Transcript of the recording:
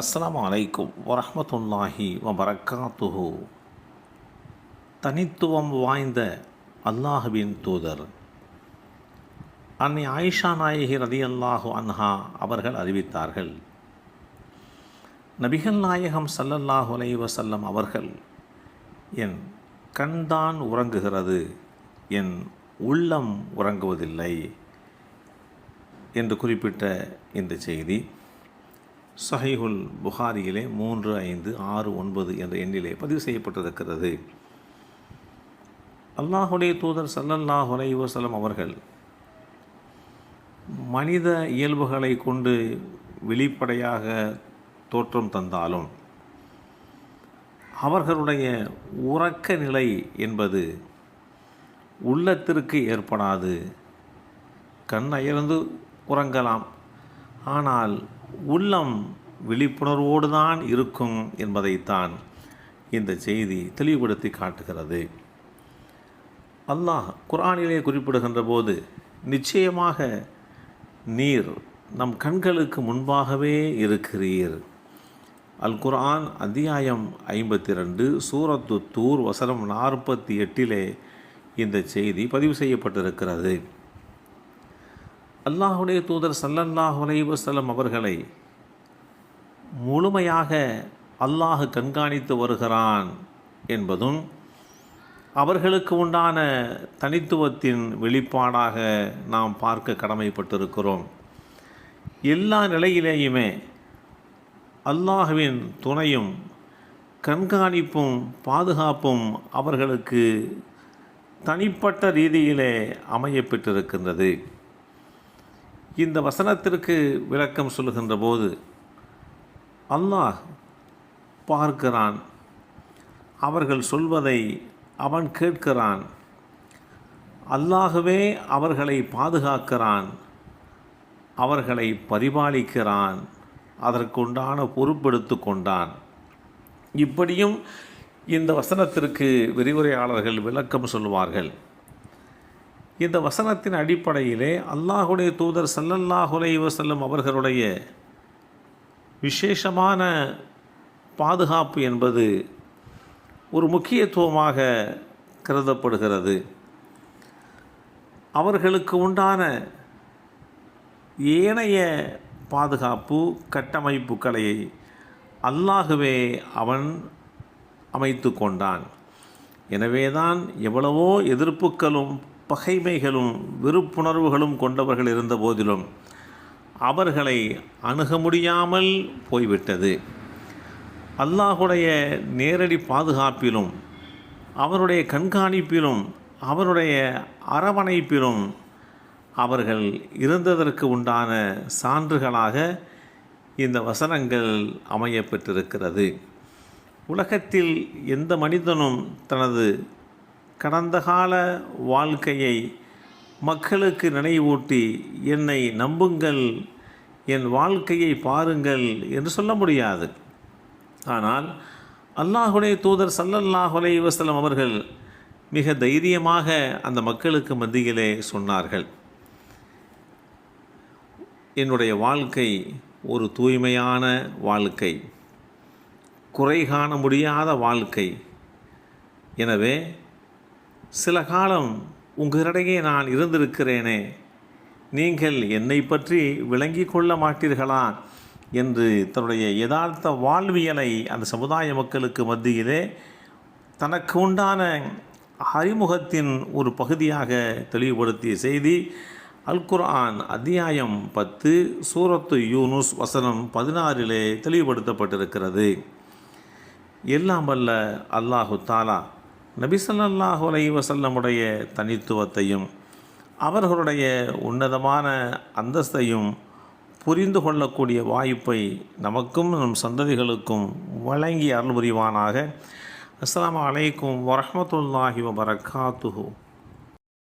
அஸ்லாம் அலைக்கும் வரமத்துல்லாஹி வபரக்காத்துஹு. தனித்துவம் வாய்ந்த அல்லாஹுவின் தூதர். அன்னை ஆயிஷா நாயகி ரதி அல்லாஹு அன்ஹா அவர்கள் அறிவித்தார்கள். நபிகள் நாயகம் சல்லல்லாஹு அலை வசல்லம் அவர்கள் என் கண்தான் உறங்குகிறது என் உள்ளம் உறங்குவதில்லை என்று குறிப்பிட்ட இந்த செய்தி. சஹைஹுல் புகாரியிலே மூன்று ஐந்து ஆறு ஒன்பது என்ற எண்ணிலே பதிவு செய்யப்பட்டிருக்கிறது. அல்லாஹுடைய தூதர் சல்லல்லாஹு அலைஹி அவர்கள் மனித இயல்புகளை கொண்டு வெளிப்படையாக தோற்றம் தந்தாலும் அவர்களுடைய உறக்க நிலை என்பது உள்ளத்திற்கு ஏற்படாது. கண் அயர்ந்து உறங்கலாம். ஆனால் உள்ளம் விழிப்புணர்வோடு தான் இருக்கும் என்பதைத்தான் இந்த செய்தி தெளிவுபடுத்தி காட்டுகிறது. அல்லாஹ் குர்ஆனிலே குறிப்பிடுகின்ற போது நிச்சயமாக நீர் நம் கண்களுக்கு முன்பாகவே இருக்கிறீர். அல் குர்ஆன் அத்தியாயம் ஐம்பத்தி ரெண்டு சூரத்து தூர் வசனம் நாற்பத்தி எட்டிலே இந்த செய்தி பதிவு செய்யப்பட்டிருக்கிறது. அல்லாஹுடைய தூதர் சல்லல்லாஹ் வலைவசல்லம் அவர்களை முழுமையாக அல்லாஹ் கண்காணித்து வருகிறான் என்பதும் அவர்களுக்கு உண்டான தனித்துவத்தின் வெளிப்பாடாக நாம் பார்க்க கடமைப்பட்டிருக்கிறோம். எல்லா நிலையிலேயுமே அல்லாஹுவின் துணையும் கண்காணிப்பும் பாதுகாப்பும் அவர்களுக்கு தனிப்பட்ட ரீதியிலே அமையப்பெற்றிருக்கின்றது இந்த வசனத்திற்கு விளக்கம் சொல்லுகின்ற போது அல்லாஹ் பார்க்கிறான் அவர்கள் சொல்வதை அவன் கேட்கிறான் அல்லாகவே அவர்களை பாதுகாக்கிறான் அவர்களை பரிபாலிக்கிறான் அதற்குண்டான பொறுப்பெடுத்து கொண்டான். இப்படியும் இந்த வசனத்திற்கு விரிவுரையாளர்கள் விளக்கம் சொல்வார்கள் இந்த வசனத்தின் அடிப்படையிலே அல்லாஹுடைய தூதர் சல்லல்லாஹுலை வசல்லம் அவர்களுடைய விசேஷமான பாதுகாப்பு என்பது ஒரு முக்கியத்துவமாக கருதப்படுகிறது. அவர்களுக்கு உண்டான ஏனைய பாதுகாப்பு கட்டமைப்புகளை அல்லாகவே அவன் அமைத்து கொண்டான். எனவேதான் எவ்வளவோ எதிர்ப்புகளும் பகைமைகளும் வெறுப்புணர்வுகளும் கொண்டவர்கள் இருந்த போதிலும் அவர்களை அணுக முடியாமல் போய்விட்டது. அல்லாஹுடைய நேரடி பாதுகாப்பிலும் அவருடைய கண்காணிப்பிலும் அவருடைய அரவணைப்பிலும் அவர்கள் இருந்ததற்கு உண்டான சான்றுகளாக இந்த வசனங்கள் அமையப்பெற்றிருக்கிறது. உலகத்தில் எந்த மனிதனும் தனது கடந்த கால வாழ்க்கையை மக்களுக்கு நினைவூட்டி என்னை நம்புங்கள் என் வாழ்க்கையை பாருங்கள் என்று சொல்ல முடியாது. ஆனால் அல்லாஹுடைய தூதர் சல்லல்லாஹுலே வசலம் அவர்கள் மிக தைரியமாக அந்த மக்களுக்கு மத்தியிலே சொன்னார்கள். என்னுடைய வாழ்க்கை ஒரு தூய்மையான வாழ்க்கை குறை காண முடியாத வாழ்க்கை. எனவே சில காலம் உங்களிடையே நான் இருந்திருக்கிறேனே. நீங்கள் என்னை பற்றி விளங்கி கொள்ள மாட்டீர்களா? என்று தன்னுடைய யதார்த்த வாழ்வியலை அந்த சமுதாய மக்களுக்கு மத்தியிலே தனக்கு உண்டான அறிமுகத்தின் ஒரு பகுதியாக தெளிவுபடுத்திய செய்தி அல் குர்ஆன் அத்தியாயம் பத்து சூரத்து யூனுஸ் வசனம் பதினாறிலே தெளிவுபடுத்தப்பட்டிருக்கிறது. எல்லாம் வல்ல அல்லாஹு தாலா நபிசல்லாஹு அலை வசல்லமுடைய தனித்துவத்தையும் அவர்களுடைய உன்னதமான அந்தஸ்தையும் புரிந்து கொள்ளக்கூடிய வாய்ப்பை நமக்கும் நம் சந்ததிகளுக்கும் வழங்கி அருள் புரிவானாக. அஸ்லாம் வலைக்கும் வரமத்துல்லாஹி வபரகாத்துஹூ.